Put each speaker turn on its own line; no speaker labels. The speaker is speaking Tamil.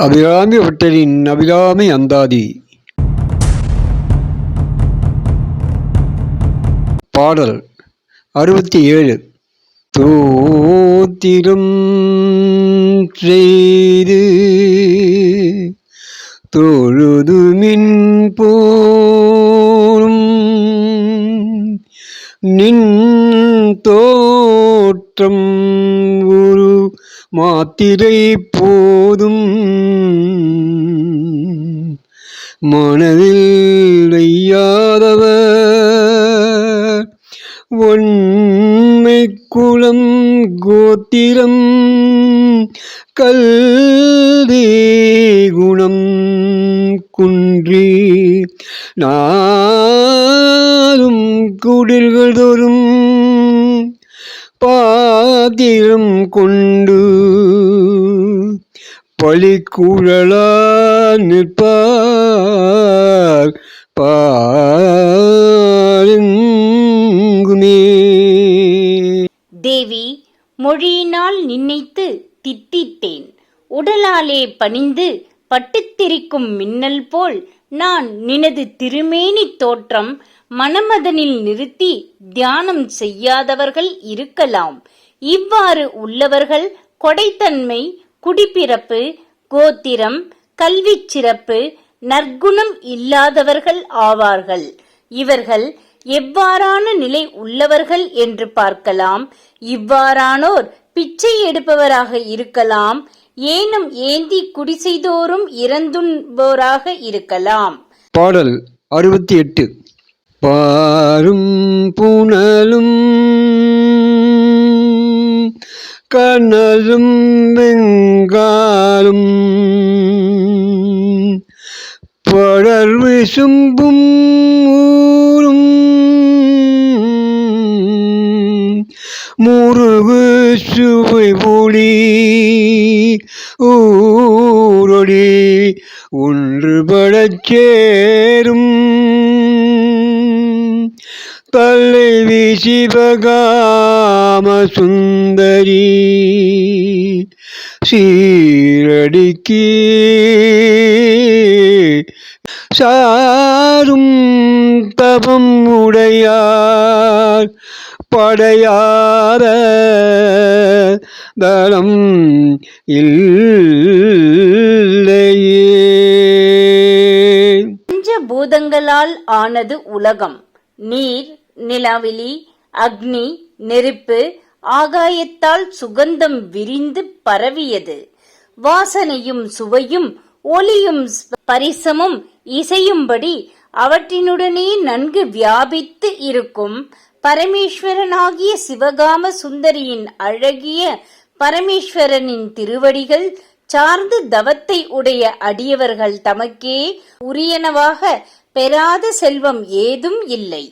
அபிராமி பட்டரின் அபிராமி அந்தாதி பாடல் அறுபத்தி ஏழு தோத்திரம் செய்து தொழுதுமின் போரும் நின் தோற்றம் மாத்திரை போதும். மனதில் வையாதவர் ஒன்மை குளம் கோத்திரம். கல்வி குணம் குன்றி. நாளும் குடில்கள் தோறும். பா பாத்திரம் கொண்டு பழிக்குழலா நிற்பார் பாருங்குமே.
தேவி மொழியினால் நினைத்து தித்தித்தேன். உடலாலே பணிந்து பட்டுத்திரிக்கும் மின்னல் போல் நான் நினது திருமேனி தோற்றம் மனமதனில் நிறுத்தி தியானம் செய்யாதவர்கள் இருக்கலாம். இவ்வாறு உள்ளவர்கள் கொடைத்தன்மை குடிப்பிறப்பு கோத்திரம் கல்விச் சிறப்பு நற்குணம் இல்லாதவர்கள் ஆவார்கள். இவர்கள் எவ்வாறான நிலை உள்ளவர்கள் என்று பார்க்கலாம். இவ்வாறானோர் பிச்சை எடுப்பவராக இருக்கலாம். ஏனும் ஏந்தி குடிசைதோறும் இறந்துண்போராக இருக்கலாம்.
பாடல் அறுபத்தி எட்டு. பாரும் புனலும் கனலும் வெங்காலும் படர் விசும்பும் ஊரும் முருகு சுவை பொடி ஊரொடி ஒன்றுபடச் சேரும் தலைவி சிவகாம சுந்தரி சீரடிக்கு சாரும் தவம் உடையார். படையார தளம் இல்லையே.
பஞ்சபூதங்களால் ஆனது உலகம். நீர் நிலாவிலி அக்னி நெருப்பு ஆகாயத்தால் சுகந்தம் விரிந்து பரவியது. வாசனையும் சுவையும் ஒளியும் பரிசமும் இசையும்படி அவற்றினுடனே நன்கு வியாபித்து இருக்கும் பரமேஸ்வரனாகிய சிவகாம சுந்தரியின் அழகிய பரமேஸ்வரனின் திருவடிகள் சார்ந்து தவத்தை உடைய அடியவர்கள் தமக்கே உரியனவாக பெறாத செல்வம் ஏதும் இல்லை.